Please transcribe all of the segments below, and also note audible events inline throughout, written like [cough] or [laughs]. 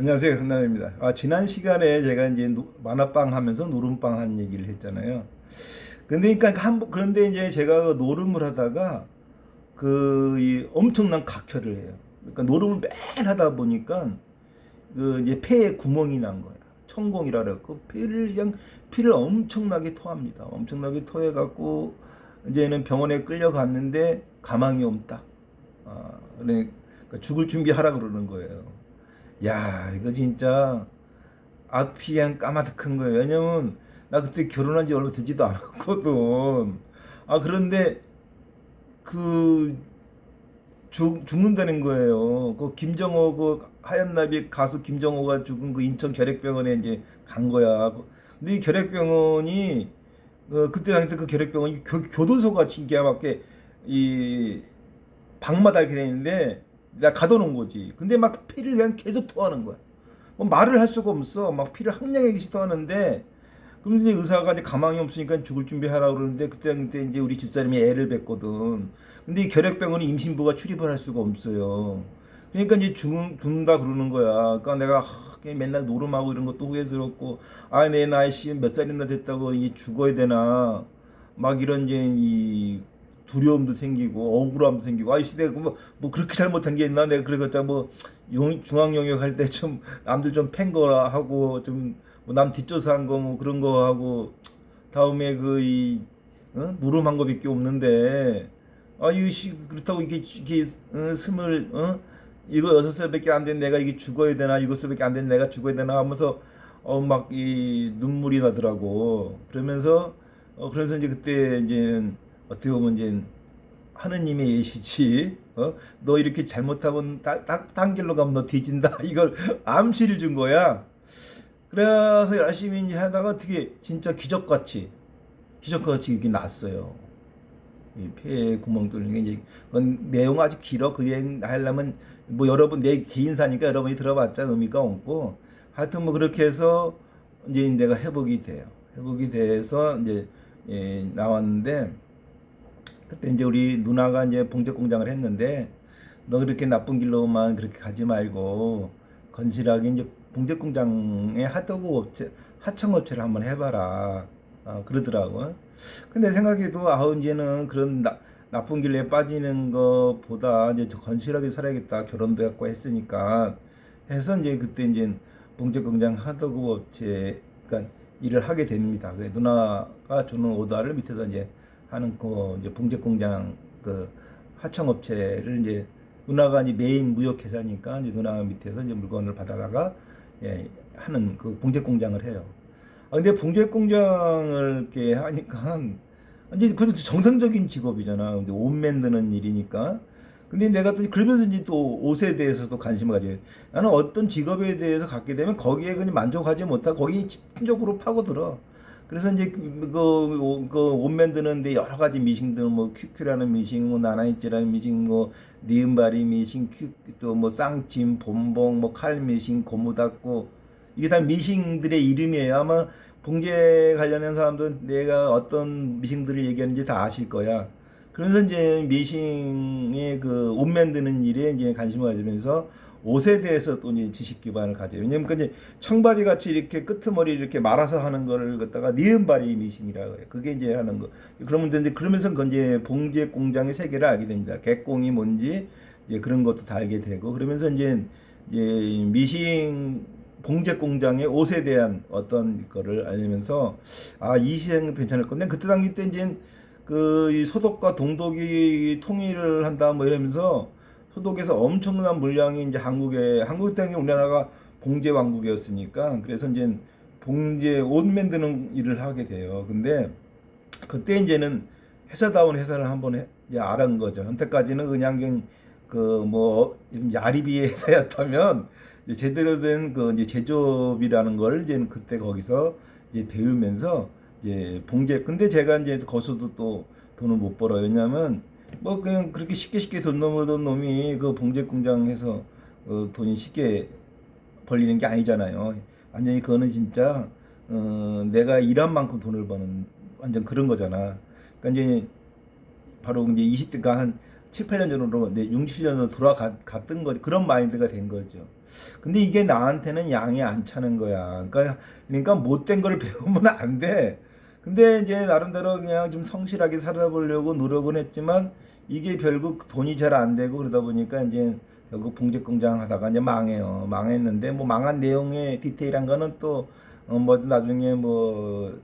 안녕하세요. 흔남입니다. 아, 지난 시간에 제가 이제 노- 만화빵 하면서 노름빵 한 얘기를 했잖아요. 근데 그러니까 한 번- 그런데 이제 제가 노름을 하다가 그이 엄청난 각혈을 해요. 그러니까 노름을 매일 하다 보니까 그 이제 폐에 구멍이 난 거야. 천공이라 그래갖고 피를 그냥 피를 엄청나게 토합니다. 엄청나게 토해 갖고 이제는 병원에 끌려갔는데 가망이 없다. 아, 그러니까 죽을 준비하라 그러는 거예요. 야, 이거 진짜 앞이 그냥 까마득한 거예요. 왜냐면 나 그때 결혼한 지 얼마 되지도 않았거든. 아, 그런데 그 죽, 죽는다는 거예요. 그 김정호 그 하얀 나비 가수 김정호가 죽은 그 인천 결핵병원에 이제 간 거야. 근데 이 결핵병원이 어, 그때 당시 그 결핵병원이 교, 교도소가 진기야밖에 이 방마다 이렇게 돼 있는데 내가 가둬놓은 거지. 근데 막 피를 그냥 계속 토하는 거야. 뭐 말을 할 수가 없어. 막 피를 항량하게 토하는데 그럼 이제 의사가 이제 가망이 없으니까 죽을 준비하라 그러는데 그때 그때 이제 우리 집사람이 애를 뱄거든. 근데 이 결핵병원이 임신부가 출입을 할 수가 없어요. 그러니까 이제 죽, 죽는다 그러는 거야. 그러니까 내가 맨날 노름하고 이런 것도 후회스럽고 아 내 나이 씨몇 살이나 됐다고 이제 죽어야 되나 막 이런 이제 이 두려움도 생기고 억울함도 생기고 아이 시대가 뭐, 뭐 그렇게 잘못한 게 있나? 내가 그래봤자 뭐 용, 중앙 영역 할 때 좀 남들 좀 팬거 하고 좀 뭐 남 뒷조사한 거 뭐 그런 거 하고 다음에 그이 어? 노름한 거밖에 없는데 아 이거 씨 그렇다고 이게 이게 어, 스물 어? 이거 여섯 살밖에 안 된 내가 이게 죽어야 되나? 일곱 살밖에 안 된 내가 죽어야 되나? 하면서 어 막 이 눈물이 나더라고. 그러면서 어 그래서 이제 그때 이제 어떻게 보면 이제 하느님의 예시지 어? 너 이렇게 잘못하면 다, 다, 딴 길로 가면 너 뒤진다. [laughs] 이걸 암시를 준 거야. 그래서 열심히 이제 하다가 어떻게 진짜 기적같이 기적같이 이게 났어요. 이 폐에 구멍 뚫는 게 이제 그건 내용 아주 길어. 그 얘기 하려면 뭐 여러분 내 개인사니까 여러분이 들어봤자 의미가 없고. 하여튼 뭐 그렇게 해서 이제 내가 회복이 돼요. 회복이 돼서 이제 예, 나왔는데 그때 이제 우리 누나가 이제 봉제 공장을 했는데 너 그렇게 나쁜 길로만 그렇게 가지 말고 건실하게 이제 봉제 공장에 하도급 업체 하청 업체를 한번 해봐라 아, 그러더라고. 근데 생각해도 아우 이제는 그런 나, 나쁜 길에 빠지는 것보다 이제 저 건실하게 살아야겠다 결혼도 했고 했으니까 해서 이제 그때 이제 봉제 공장 하도급 업체 그러니까 일을 하게 됩니다. 그 누나가 주는 오더를 밑에서 이제 하는 그 이제 봉제 공장 그 하청 업체를 이제 누나가 이제 메인 무역 회사니까 이제 누나가 밑에서 이제 물건을 받아다가 예, 하는 그 봉제 공장을 해요. 아, 근데 봉제 공장을 이렇게 하니까 이제 그래도 정상적인 직업이잖아. 근데 옷 만드는 일이니까. 근데 내가 또 그러면서 이제 또 옷에 대해서도 관심을 가져요. 나는 어떤 직업에 대해서 갖게 되면 거기에 그냥 만족하지 못하고 거기에 집중적으로 파고들어. 그래서 이제 그, 그, 옷 만 드는데 여러 가지 미싱들, 뭐, 큐큐라는 미싱, 뭐, 나나이찌라는 미싱, 뭐, 니은바리 미싱, 큐, 또 뭐, 쌍침, 본봉, 뭐, 칼 미싱, 고무 닫고, 이게 다 미싱들의 이름이에요. 아마 봉제 관련된 사람들은 내가 어떤 미싱들을 얘기하는지 다 아실 거야. 그러면서 이제 미싱의 그 옷 만드는 일에 이제 관심을 가지면서 옷에 대해서 또 이제 지식 기반을 가져요. 왜냐면 그 이제 청바지 같이 이렇게 끄트머리 이렇게 말아서 하는 거를 갖다가 니은바리 미싱이라고 해요. 그게 이제 하는 거. 그러면 이제 그러면서 그 이제 봉제 공장의 세계를 알게 됩니다. 개공이 뭔지 이제 그런 것도 다 알게 되고 그러면서 이제 이제 미싱 봉제 공장의 옷에 대한 어떤 거를 알면서 아 이 시장도 괜찮을 건데 그때 당시 때 이제 그이 소독과 동독이 통일을 한다 뭐 이러면서 소독에서 엄청난 물량이 이제 한국에 한국 땅에 우리나라가 봉제 왕국이었으니까 그래서 이제 봉제 옷 만드는 일을 하게 돼요. 근데 그때 이제는 회사다운 회사를 한번 해, 이제 알은 거죠. 현재까지는 그냥 그뭐 야리비 회사였다면 제대로 된 그 이제 제조업이라는 걸 이제 그때 거기서 이제 배우면서 이제 봉제 근데 제가 이제 거기서도 또 돈을 못 벌어요. 왜냐면 뭐 그냥 그렇게 쉽게 쉽게 돈 넘어던 놈이 그 봉제 공장에서 어, 돈이 쉽게 벌리는 게 아니잖아요. 완전히 그거는 진짜 어, 내가 일한 만큼 돈을 버는 완전 그런 거잖아. 그러니까 이제 바로 이제 20대가 한 7, 8년 전으로 네, 6, 7년으로 돌아갔던 거지. 그런 마인드가 된 거죠. 근데 이게 나한테는 양이 안 차는 거야. 그러니까 그러니까 못된 걸 [laughs] 배우면 안 돼. 근데 이제 나름대로 그냥 좀 성실하게 살아보려고 노력은 했지만 이게 결국 돈이 잘 안 되고 그러다 보니까 이제 결국 봉제 공장 하다가 이제 망해요. 망했는데 뭐 망한 내용의 디테일한 거는 또 어, 뭐 나중에 뭐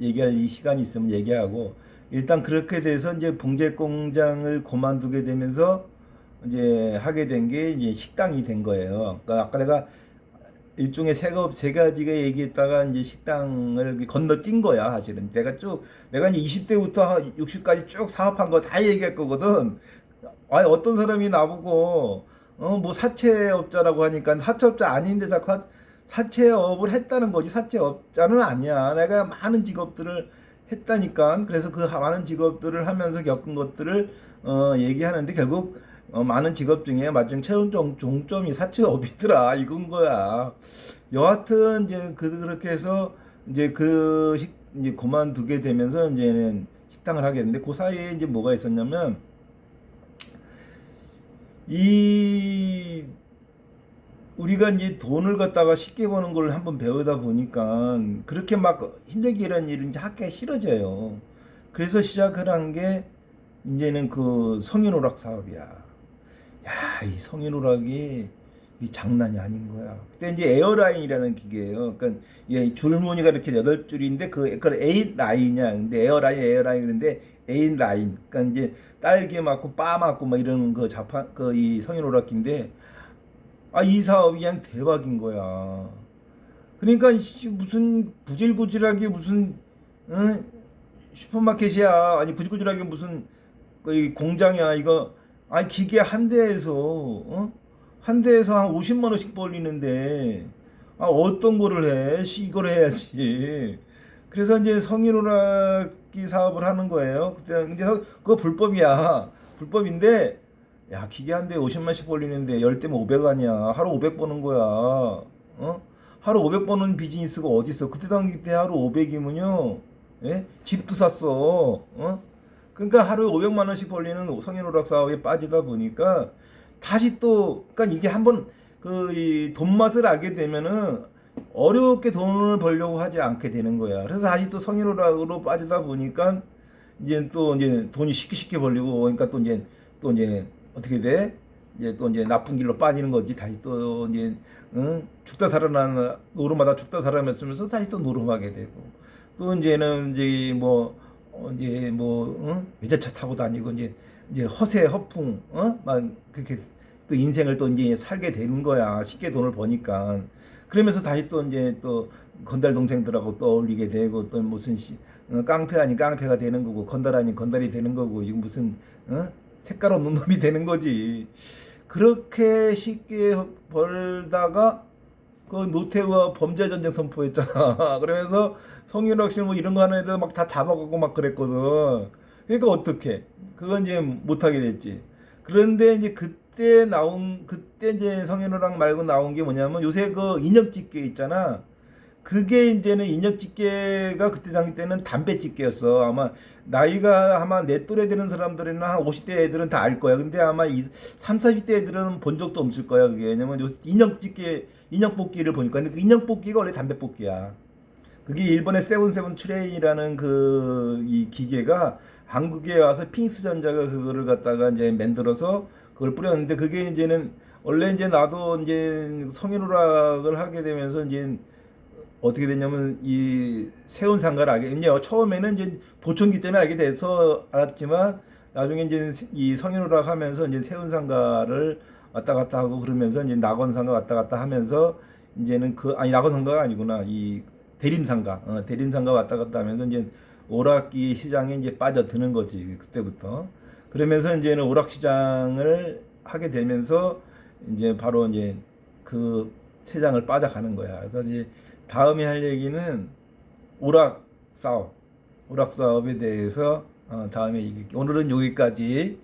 얘기할 이 시간이 있으면 얘기하고 일단 그렇게 돼서 이제 봉제 공장을 그만두게 되면서 이제 하게 된 게 이제 식당이 된 거예요. 그러니까 아까 내가 일종의 세가 세 가지가 얘기했다가 이제 식당을 건너뛴 거야 사실은 내가 쭉 내가 이제 20대부터 60까지 쭉 사업한 거 다 얘기할 거거든. 아니 어떤 사람이 나보고 어 뭐 사채업자라고 하니까 사채업자 아닌데 자꾸 사- 사채업을 했다는 거지 사채업자는 아니야. 내가 많은 직업들을 했다니까. 그래서 그 많은 직업들을 하면서 겪은 것들을 어 얘기하는데 결국 어, 많은 직업 중에 마중 최종 종- 종점이 사채업이더라 [laughs] 이건 거야. 여하튼 이제 그 그렇게 해서 이제 그 식, 이제 그만두게 되면서 이제는 식당을 하게 됐는데 그 사이에 이제 뭐가 있었냐면 이 우리가 이제 돈을 갖다가 쉽게 버는 걸 한번 배우다 보니까 그렇게 막 힘들게 일하는 일은 이제 하기가 싫어져요. 그래서 시작을 한 게 이제는 그 성인 오락 사업이야. 야, 이 성인 오락이 이 장난이 아닌 거야. 그때 이제 에어라인이라는 기계예요. 그러니까 이 줄무늬가 이렇게 여덟 줄인데 그 그걸 A 라인이야. 근데 에어라인 에어라인 그런데 A 라인. 그러니까 이제 딸기 맞고 빠 맞고 막 이런 그 자판 그 이 성인 오락기인데 아 이 사업이 그냥 대박인 거야. 그러니까 이 무슨 부질구질하게 무슨 응? 슈퍼마켓이야. 아니 부질구질하게 무슨 그 공장이야. 이거 아니 기계 한 대에서 어? 한 대에서 한 50만 원씩 벌리는데 아 어떤 거를 해? 씨, 이걸 해야지. 그래서 이제 성인 오락기 사업을 하는 거예요. 그때 근데 서- 그거 불법이야. 불법인데 야 기계 한 대에 50만씩 벌리는데 10대면 500원이야. 하루 500 버는 거야. 어? 하루 500 버는 비즈니스가 어디 있어? 그때 당시 때 하루 500이면요. 예? 집도 샀어. 어? 그러니까 하루에 500만 원씩 벌리는 성인 오락 사업에 빠지다 보니까 다시 또 그러니까 이게 한번 그돈 맛을 알게 되면은 어렵게 돈을 벌려고 하지 않게 되는 거야. 그래서 다시 또 성인 오락으로 빠지다 보니까 이제 또 이제 돈이 쉽게 쉽게 벌리고 그러니까 또 이제 또 이제 어떻게 돼? 이제 또 이제 나쁜 길로 빠지는 거지. 다시 또 이제 응? 죽다 살아나는 노름하다 죽다 살아났으면서 다시 또 노름하게 되고 또 이제는 이제 뭐 어, 이제 뭐 응? 외제차 타고 다니고 이제 이제 허세 허풍 어 막 그렇게 또 인생을 또 이제 살게 되는 거야 쉽게 돈을 버니까 그러면서 다시 또 이제 또 건달 동생들하고 또 어울리게 되고 또 무슨 시, 어, 깡패 아닌 깡패가 되는 거고 건달 아닌 건달이 되는 거고 이거 무슨 어? 색깔 없는 [laughs] 놈이 되는 거지 그렇게 쉽게 벌다가 그 노태우와 범죄 전쟁 선포했잖아. [laughs] 그러면서 성윤학실 뭐 이런 거 하는 애들 막 다 잡아가고 막 그랬거든. 그러니까 어떻게? 그건 이제 못 하게 됐지. 그런데 이제 그때 나온 그때 이제 성윤호랑 말고 나온 게 뭐냐면 요새 그 인형집게 있잖아. 그게 이제는 인형집게가 그때 당시 때는 담배집게였어. 아마 나이가 아마 내 또래 되는 사람들은 한 50대 애들은 다 알 거야. 근데 아마 이 3, 40대 애들은 본 적도 없을 거야. 그게. 왜냐면 요 인형집게 인형 뽑기를 보니까 근데 그 인형 뽑기가 원래 담배 뽑기야. 그게 일본의 세븐세븐 트레인이라는 그 이 기계가 한국에 와서 핑스 전자가 그거를 갖다가 이제 만들어서 그걸 뿌렸는데 그게 이제는 원래 이제 나도 이제 성인오락을 하게 되면서 이제 어떻게 됐냐면 이 세운 상가를 알게 이제 처음에는 이제 도청기 때문에 알게 돼서 알았지만 나중에 이제 이 성인오락 하면서 이제 세운 상가를 왔다 갔다 하고 그러면서 이제 낙원 상가 왔다 갔다 하면서 이제는 그 아니 낙원 상가가 아니구나 이 대림 상가 어, 대림 상가 왔다 갔다 하면서 이제 오락기 시장에 이제 빠져드는 거지 그때부터 그러면서 이제는 오락 시장을 하게 되면서 이제 바로 이제 그 세장을 빠져가는 거야. 그래서 이제 다음에 할 얘기는 오락 사업, 오락 사업에 대해서 어, 다음에. 오늘은 여기까지.